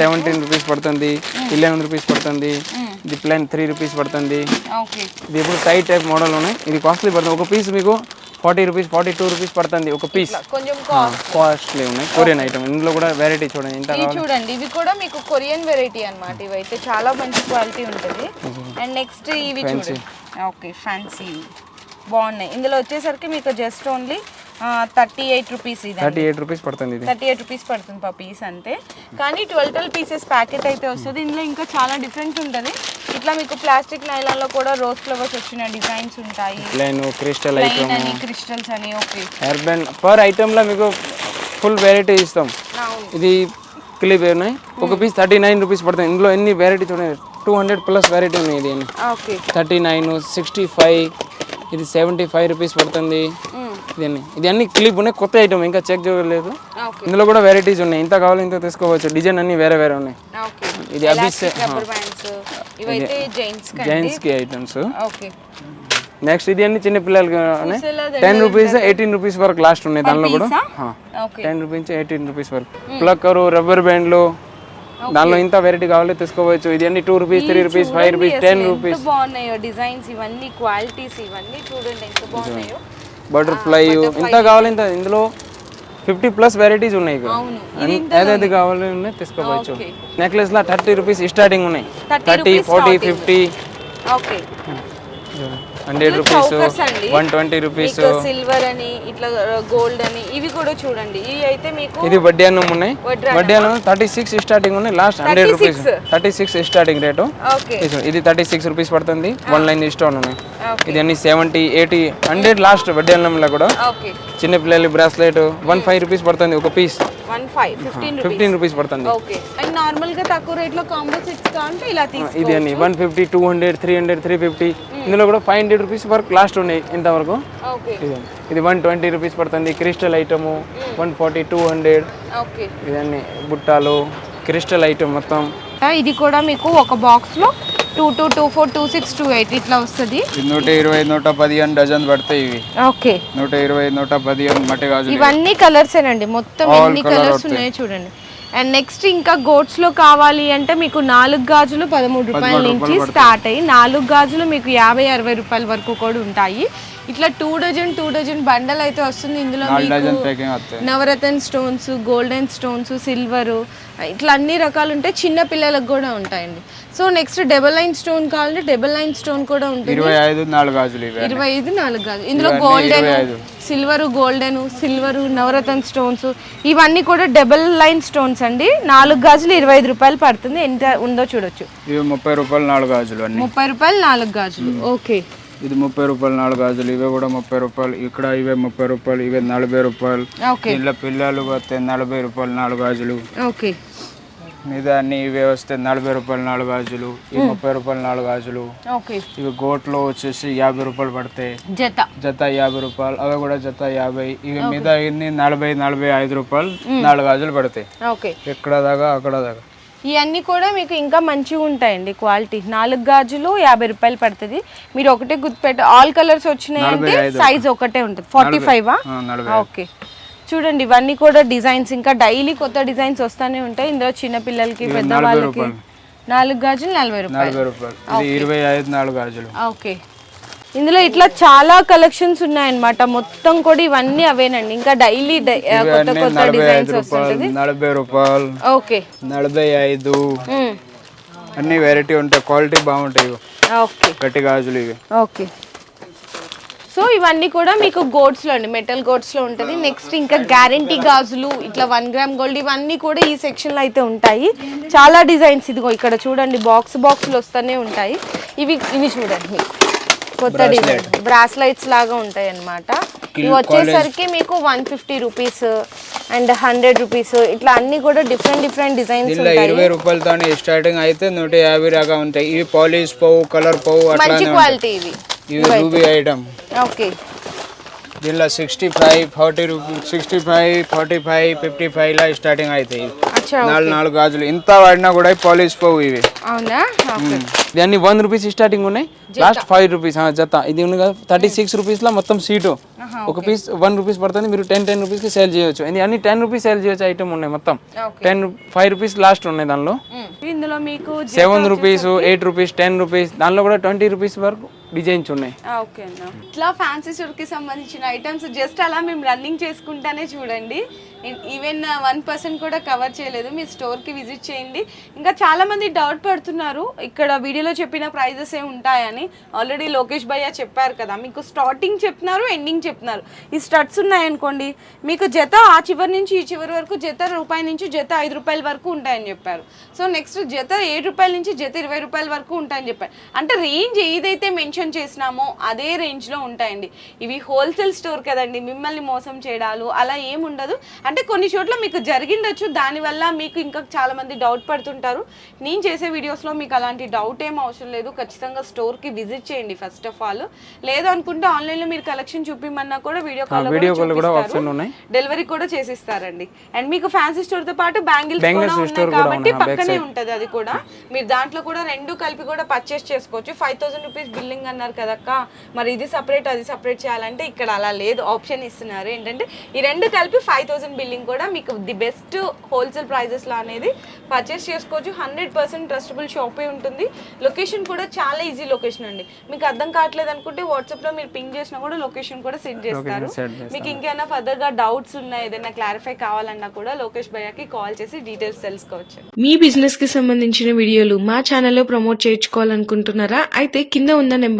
సెవెంటీన్ రూపీస్ పడుతుంది ఇలెవెన్ రూపీస్ పడుతుంది ఇది ప్లేన్ త్రీ రూపీస్ పడుతుంది. ఇది ఇప్పుడు టైట్ టైప్ మోడల్ ఉన్నాయి. ఇది కాస్ట్లీ పడుతుంది. ఒక పీస్ మీకు forty rupees forty two rupees పడుతుంది ఒక పీస్. కొంచెం కాస్ట్. కాస్ట్లీ ఉన్నాయి. కొరియన్ ఐటమ్ ఇందులో కూడా వెరైటీ చూడండి. ఇంత ఇవి చూడండి. ఇవి కూడా మీకు కొరియన్ వెరైటీ అన్నమాట. ఇవైతే చాలా మంచి క్వాలిటీ ఉంటుంది. అండ్ నెక్స్ట్ ఇవి చూడండి ఓకే ఫ్యాన్సీ బాగున్నాయి. ఇందులో వచ్చేసరికి మీకు just only thirty eight rupees ఇది థర్టీ ఎయిట్ రూపీస్ పడుతుంది ఇది. థర్టీ ఎయిట్ రూపీస్ పడుతుంది పర్ పీస్ అంతే కానీ ట్వెల్వ్ ట్వెల్వ్ పీసెస్ ప్యాకెట్ అయితే వస్తుంది. ఇందులో ఇంకా చాలా డిఫరెంట్ ఉంటుంది. ఇట్లా మీకు ప్లాస్టిక్ నైలాన్లో కూడా రోజ్ ఫ్లవర్స్ వచ్చిన డిజైన్స్ ఉంటాయి. ప్లేన్ క్రిస్టల్ ప్లెయిన్ ఐటమ్ అని క్రిస్టల్స్ అని ఓకే బ్యాండ్ పర్ ఐటెంలో మీకు ఫుల్ వెరైటీ ఇస్తాం. ఇది క్లిప్ ఉన్నాయి? ఒక పీస్ థర్టీ నైన్ రూపీస్ పడుతుంది. ఇందులో ఎన్ని వెరైటీ చూడండి టూ హండ్రెడ్ ప్లస్ వెరైటీ ఉన్నాయి ఇది okay thirty nine sixty five ఇది సెవెంటీ ఫైవ్ రూపీస్ పడుతుంది ఇది అన్ని ఇది అన్ని క్లిప్ ఉన్నాయి కొత్త ఐటమ్ ఇంకా చెక్ చేయలేదు. ఓకే ఇందులో కూడా వెరైటీస్ ఉన్నాయి. ఇంత కావాలి ఇంత తీసుకోవచ్చు. డిజైన్ అన్ని వేరే వేరే ఉన్నాయి. ఓకే ఇది ఇవైతే జెంట్స్ జైంట్స్కి ఐటమ్స్ నెక్స్ట్ ఇది అన్ని చిన్న పిల్లలకి టెన్ రూపీస్ ఎయిటీన్ రూపీస్ వరకు లాస్ట్ ఉన్నాయి దానిలో కూడా. టెన్ రూపీస్ ఎయిటీన్ రూపీస్ వరకు. ప్లక్కరు రబ్బర్ బ్యాండ్లు దానిలో ఇంత వెరైటీ కావాలి తీసుకోవచ్చు. ఇది అన్ని two rupees three rupees five rupees ten rupees బాగున్నాయో డిజైన్స్ ఇవన్నీ క్వాలిటీస్ ఇవన్నీ చూడండి ఎంత బాగున్నాయో. బటర్ఫ్లై ఇంత కావాలి ఇంత. ఇందులో ఫిఫ్టీ ప్లస్ వెరైటీస్ ఉన్నాయి ఏదైతే కావాలి ఉన్నాయి తీసుకోవచ్చు. ఓకే. నెక్లెస్ లా థర్టీ రూపీస్ స్టార్టింగ్ ఉన్నాయి. 30 thirty forty. Fifty. Hundred rupees one twenty rupees. Silver అని ఇట్లా గోల్డ్ అని ఇవి కూడా చూడండి. ఇవి అయితే మీకు ఇది వడ్డీ అన్నం ఉన్నాయి. వడ్డీ అన్నం. థర్టీ సిక్స్ స్టార్టింగ్ ఉన్నాయి. Last hundred rupees. Thirty six starting rate ఇది- థర్టీ సిక్స్ రూపీస్ పడుతుంది. వన్ లైన్ స్టోన్ ఉన్నాయి. ఇది అన్ని సెవెంటీ ఎయిటీ హండ్రెడ్ లాస్ట్ వడ్డీ అన్నంలో కూడా. ఓకే. చిన్న పిల్లల బ్రాస్లెట్ వన్ ఫైవ్ రూపీస్ పడుతుంది ఒక piece one five fifteen fifteen rupees పడుతుంది. ఓకే అండ్ నార్మల్గా తక్కువ రేట్లో కాంబో సెట్స్ కావాలంటే ఇలా తీసుకో ఇది అని one fifty two hundred three hundred three fifty ఇందులో కూడా ఫైవ్ హండ్రెడ్ రూపీస్ వరకు లాస్ట్ ఉన్నాయి ఇంతవరకు. ఇది వన్ ట్వంటీ రూపీస్ పడుతుంది. Crystal item one forty two hundred ఇదన్నీ బుట్టాలు క్రిస్టల్ ఐటమ్ మొత్తం. ఇది కూడా మీకు ఒక బాక్స్లో two two two four two six two eight ఇట్లా వస్తుంది? నూట ఇరవై నూట పదిహేను డజన్ పడతాయి ఇవి. ఓకే. నూట ఇరవై నూట పదిహేను మట్టి గాజులు. ఇవన్నీ కలర్స్ ఏనండి. మొత్తం ఎన్ని కలర్స్. ఉన్నాయో చూడండి. అండ్ నెక్స్ట్ ఇంకా గోట్స్లో కావాలి అంటే మీకు నాలుగు గాజులు పదమూడు రూపాయల నుంచి స్టార్ట్ అయ్యి నాలుగు గాజులు మీకు యాభై అరవై రూపాయల వరకు కూడా ఉంటాయి. ఇట్లా two dozen two dozen bundle అయితే వస్తుంది. ఇందులో navaratna stones golden stones silver ఇట్లా అన్ని రకాలు ఉంటాయి చిన్న పిల్లలకు కూడా ఉంటాయండి. So next double line stone కావాలంటే డబల్ లైన్ స్టోన్ కూడా ఉంటుంది. ఇరవై ఐదు నాలుగు గాజులు ఇరవై ఐదు నాలుగు కాదు ఇందులో golden. Silver golden silver navaratna stones ఇవన్నీ కూడా డబుల్ లైన్ స్టోన్స్ అండి. నాలుగు గాజులు ఇరవై ఐదు రూపాయలు పడుతుంది. ఎంత ఉందో చూడొచ్చు. ఇవి ముప్పై రూపాయలు నాలుగు గాజులు ముప్పై రూపాయలు నాలుగు గాజులు. ఓకే. ఇది ముప్పై రూపాయలు నాలుగు గాజులు. ఇవే కూడా ముప్పై రూపాయలు. ఇక్కడ ఇవే ముప్పై రూపాయలు ఇవే నలభై రూపాయలు. ఓకే. ఇలా పిల్లలు వస్తే నలభై రూపాయలు నాలుగు గాజులు. ఓకే. మీద అన్ని ఇవే వస్తే నలభై రూపాయలు నాలుగు గాజులు ఇవి ముప్పై రూపాయలు నాలుగు గాజులు. ఇవి గోట్లో వచ్చేసి యాభై రూపాయలు పడతాయి. జత. జత యాభై రూపాయలు అవి కూడా జత యాభై. ఇవి మీద ఇన్ని నలభై నలభై ఐదు రూపాయలు నాలుగు గాజులు పడతాయి. ఓకే. ఎక్కడ దాకా అక్కడ దాకా. ఇవన్నీ కూడా మీకు ఇంకా మంచిగా ఉంటాయండి క్వాలిటీ. నాలుగు గాజులు యాభై రూపాయలు పడుతుంది. మీరు ఒకటే గుర్తుపెట్ట ఆల్ కలర్స్ వచ్చినాయంటే సైజ్ ఒకటే ఉంటుంది. Forty five? ఓకే. చూడండి ఇవన్నీ కూడా డిజైన్స్. ఇంకా డైలీ కొత్త డిజైన్స్ వస్తానే ఉంటాయి. ఇందులో చిన్న పిల్లలకి పెద్ద వాళ్ళకి నాలుగు గాజులు నలభై రూపాయలు. నలభై రూపాయలు. ఇది ఇరవై ఐదు నాలుగు గాజులు. ఓకే. ఇందులో ఇట్లా చాలా కలెక్షన్స్ ఉన్నాయన్నమాట. మొత్తం కూడా ఇవన్నీ అవేనండి. ఇంకా డైలీ కొత్త కొత్త డిజైన్స్ నలభై రూపాయలు. ఓకే. నలభై ఐదు. అన్ని వెరైటీ ఉంటాయి. క్వాలిటీ బాగుంటాయి ఓకే. గట్టి గాజులు ఇవి. ఓకే. సో ఇవన్నీ కూడా మీకు గోడ్స్లో అండి మెటల్ గోడ్స్లో ఉంటుంది. నెక్స్ట్ ఇంకా గ్యారంటీ గాజులు ఇట్లా వన్ గ్రామ్ గోల్డ్ ఇవన్నీ కూడా ఈ సెక్షన్లో అయితే ఉంటాయి. చాలా డిజైన్స్ ఇదిగో ఇక్కడ చూడండి బాక్స్ బాక్స్లు వస్తూనే ఉంటాయి. ఇవి ఇవి చూడండి మీకు. కొత్త డిజైన్ బ్రాస్లైట్స్ లాగా ఉంటాయి అన్నమాట ఇవి వచ్చేసరికి మీకు one fifty rupees and hundred rupees ఇట్లా అన్ని కూడా డిఫరెంట్ డిఫరెంట్ డిజైన్స్ ఇరవై రూపాయలతో స్టార్టింగ్ అయితే నూట యాభై దాకా ఉంటాయి. ఇవి పాలిష్ పోవు కలర్ పోవు మంచి క్వాలిటీ ఇవి. ఇవి రూబీ ఐటమ్ ఓకే దీనిలో sixty five forty rupee sixty five forty five fifty five లా స్టార్టింగ్ అవుతాయి నాలుగు నాలుగు గాజులు. ఇంత వాడినా కూడా పాలిష్ పోవు ఇవి. అవునా? ఇది అన్ని వన్ రూపీస్ స్టార్టింగ్ ఉన్నాయి. లాస్ట్ ఫైవ్ రూపీస్ జత. ఇది ఉంది కదా థర్టీ సిక్స్ రూపీస్లో మొత్తం సీటు ఒక పీస్ వన్ రూపీస్ పడుతుంది మీరు టెన్ టెన్ రూపీస్కి సేల్ చేయొచ్చు. ఇది అన్ని టెన్ రూపీస్ సేల్ చేయొచ్చు ఐటమ్ ఉన్నాయి మొత్తం. టెన్ ఫైవ్ రూపీస్ లాస్ట్ ఉన్నాయి దానిలో. ఇందులో మీకు seven rupees eight rupees ten rupees దానిలో కూడా ట్వంటీ రూపీస్ వరకు డిజైన్స్ ఉన్నాయి. ఓకే అన్న. ఇట్లా ఫ్యాన్సీ స్టోర్కి సంబంధించిన ఐటమ్స్ జస్ట్ అలా మేము రన్నింగ్ చేసుకుంటానే చూడండి. ఈవెన్ వన్ పర్సెంట్ కూడా కవర్ చేయలేదు. మీ స్టోర్కి విజిట్ చేయండి. ఇంకా చాలా మంది డౌట్ పడుతున్నారు. ఇక్కడ వీడియోలో చెప్పిన ప్రైజెస్ ఏ ఉంటాయని. ఆల్రెడీ లోకేష్ భయ్య చెప్పారు కదా. మీకు స్టార్టింగ్ చెప్తున్నారు ఎండింగ్ చెప్తున్నారు. ఈ స్టడ్స్ ఉన్నాయనుకోండి మీకు జత ఆ చివరి నుంచి ఈ చివరి వరకు జత రూపాయి నుంచి జత ఐదు రూపాయల వరకు ఉంటాయని చెప్పారు. సో నెక్స్ట్ జత ఏడు రూపాయల నుంచి జత ఇరవై రూపాయల వరకు ఉంటాయని చెప్పారు. అంటే రేంజ్ ఏదైతే మెన్షన్ చేసినామో అదే రేంజ్లో ఉంటాయండి. ఇవి హోల్సేల్ స్టోర్ కదండి మిమ్మల్ని మోసం చేయడాలు అలా ఏం ఉండదు. అంటే కొన్ని చోట్ల మీకు జరిగిండొచ్చు దానివల్ల మీకు ఇంకా చాలా మంది డౌట్ పడుతుంటారు. నేను చేసే వీడియోస్లో మీకు అలాంటి డౌట్ ఏం అవసరం లేదు ఖచ్చితంగా స్టోర్కి విజిట్ చేయండి ఫస్ట్ ఆఫ్ ఆల్. లేదు అనుకుంటే ఆన్లైన్లో మీరు కలెక్షన్ చూపిమన్నా కూడా వీడియో కాల్ వీడియో కాల్ కూడా ఆప్షన్ ఉన్నాయి. డెలివరీ కూడా చేసిస్తారండి. అండ్ మీకు ఫ్యాన్సీ స్టోర్తో పాటు బ్యాంగిల్స్ కూడా ఉన్నాయి కాబట్టి పక్కనే ఉంటది అది కూడా. మీరు దాంట్లో కూడా రెండు కలిపి కూడా పర్చేస్ చేసుకోవచ్చు. ఫైవ్ థౌసండ్ రూపీస్ బిల్లింగ్ అన్నారు కదక్క. మరి ఇది సపరేట్ అది సపరేట్ చేయాలంటే ఇక్కడ అలా లేదు. ఆప్షన్ ఇస్తున్నారు. ఏంటంటే ఈ రెండు కలిపి ఫైవ్ థౌసండ్ బిల్లింగ్ కూడా మీకు ది బెస్ట్ హోల్సేల్ ప్రైజెస్లో అనేది పర్చేస్ చేసుకోవచ్చు. హండ్రెడ్ పర్సెంట్ ట్రస్టబుల్ షాపే ఉంటుంది. లొకేషన్ కూడా చాలా ఈజీ లొకేషన్ అండి. మీకు అర్థం కావట్లేదు అనుకుంటే వాట్సాప్లో మీరు పింగ్ చేసినా కూడా లొకేషన్ కూడా సెండ్ చేస్తారు. మీకు ఇంకేమైనా ఫర్దర్గా డౌట్స్ ఉన్నాయి ఏదైనా క్లారిఫై కావాలన్నా కూడా లోకేష్ భయ్యకి కాల్ చేసి డీటెయిల్స్ తెలుసుకోవచ్చు. మీ బిజినెస్కి సంబంధించిన వీడియోలు మా ఛానల్లో ప్రమోట్ చేయించుకోవాలనుకుంటున్నారా? అయితే కింద ఉన్న నెంబర్